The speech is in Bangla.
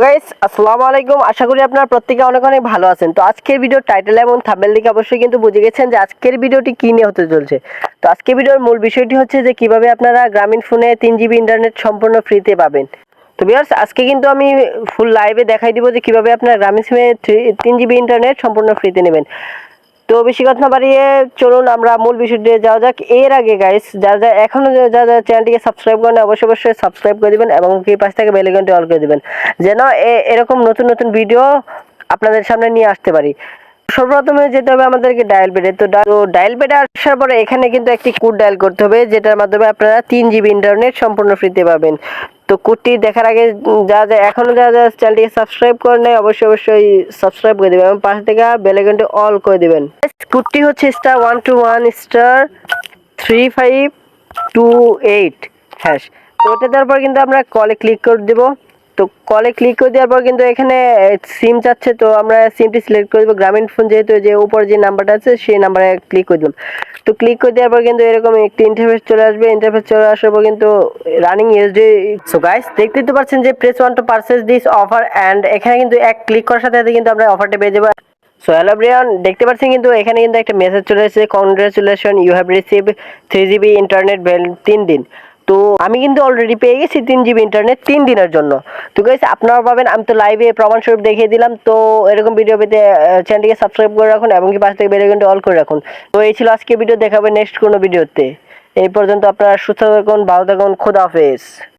গাইস আসসালামু আলাইকুম। আশা করি আপনারা প্রত্যেকে অনেক অনেক ভালো আছেন। তো আজকের ভিডিও টাইটেল এবং থাম্বনেল দেখে অবশ্যই কিন্তু বুঝে গেছেন যে আজকের ভিডিওটি কী নিয়ে হতে চলছে। তো আজকের ভিডিওর মূল বিষয়টি হচ্ছে যে কীভাবে আপনারা গ্রামীণ ফোনে তিন জিবি ইন্টারনেট সম্পূর্ণ ফ্রিতে পাবেন। তো বিয়ার্স আজকে কিন্তু আমি ফুল লাইভে দেখাই দিব যে কীভাবে আপনার গ্রামীণ সিমে তিন জিবি ইন্টারনেট সম্পূর্ণ ফ্রিতে নেবেন। তো বেশি কথা না বাড়িয়ে চলুন, আমরা মূল বিষয়টি যাওয়া যাক। এর আগে গাইস যারা যারা এখনও যারা যারা চ্যানেলটিকে সাবস্ক্রাইব করেন অবশ্যই অবশ্যই সাবস্ক্রাইব করে দিবেন এবং কি পাশ থেকে বেল আইকনটি অল করে দিবেন, যেন এরকম নতুন নতুন ভিডিও আপনাদের সামনে নিয়ে আসতে পারি। সর্বপ্রথমে যেতে হবে আমাদেরকে ডায়াল পেডে তো ডায়াল পেডে আসার পরে এখানে কিন্তু একটি কোড ডায়াল করতে হবে, যেটার মাধ্যমে আপনারা তিন জিবি ইন্টারনেট সম্পূর্ণ ফ্রিতে পাবেন। তো কুর্তি দেখার আগে যা যা এখনও যা যা চ্যানেলটিকে সাবস্ক্রাইব করে নেয় অবশ্যই অবশ্যই সাবস্ক্রাইব করে দেবেন এবং পাশে থেকে বেল আইকনটি অল করে দেবেন। কুর্তি হচ্ছে star one two one star three five two eight hash ওটা দেওয়ার পর কিন্তু আমরা কলে ক্লিক করে দেবো। তো কলে ক্লিক করে দেওয়ার পর কিন্তু এখানে সিম চাচ্ছে, তো আমরা সিমটি সিলেক্ট করে দেবো। গ্রামীণ ফোন যেহেতু যে উপর যে নাম্বারটা আছে, সেই নাম্বারে ক্লিক করে দিলাম। তো ক্লিক করে দেওয়ার পর কিন্তু এরকম একটি ইন্টারফেস চলে আসবে। ইন্টারফেস চলে আসার পর কিন্তু রানিং ইউএসডি সো গাইস দেখতেই তো পাচ্ছেন যে press one to purchase this offer and এখানে কিন্তু এক ক্লিক করার সাথে সাথে কিন্তু আমরা অফারটা পেয়ে যাব। সো হ্যালো ব্রিয়ান দেখতে পাচ্ছেন কিন্তু এখানে কিন্তু একটা মেসেজ চলে এসেছে। Congratulation you have receive three GB internet তিন দিন। তো আমি কিন্তু অলরেডি পেয়ে গেছি তিন জিবি ইন্টারনেট তিন দিনের জন্য। তো গাইস আপনারা পাবেন। আমি তো লাইভে প্রমাণস্বরূপ দেখিয়ে দিলাম। তো এরকম ভিডিও পেতে চ্যানেলটিকে সাবস্ক্রাইব করে রাখুন এবং কি পাশ থেকে বেড়ে কিন্তু অল করে রাখুন। তো এই ছিল আজকে ভিডিও দেখাবে নেক্সট কোনো ভিডিওতে এই পর্যন্ত আপনারা সুস্থ থাকুন, ভালো থাকুন, খোদা হাফেজ।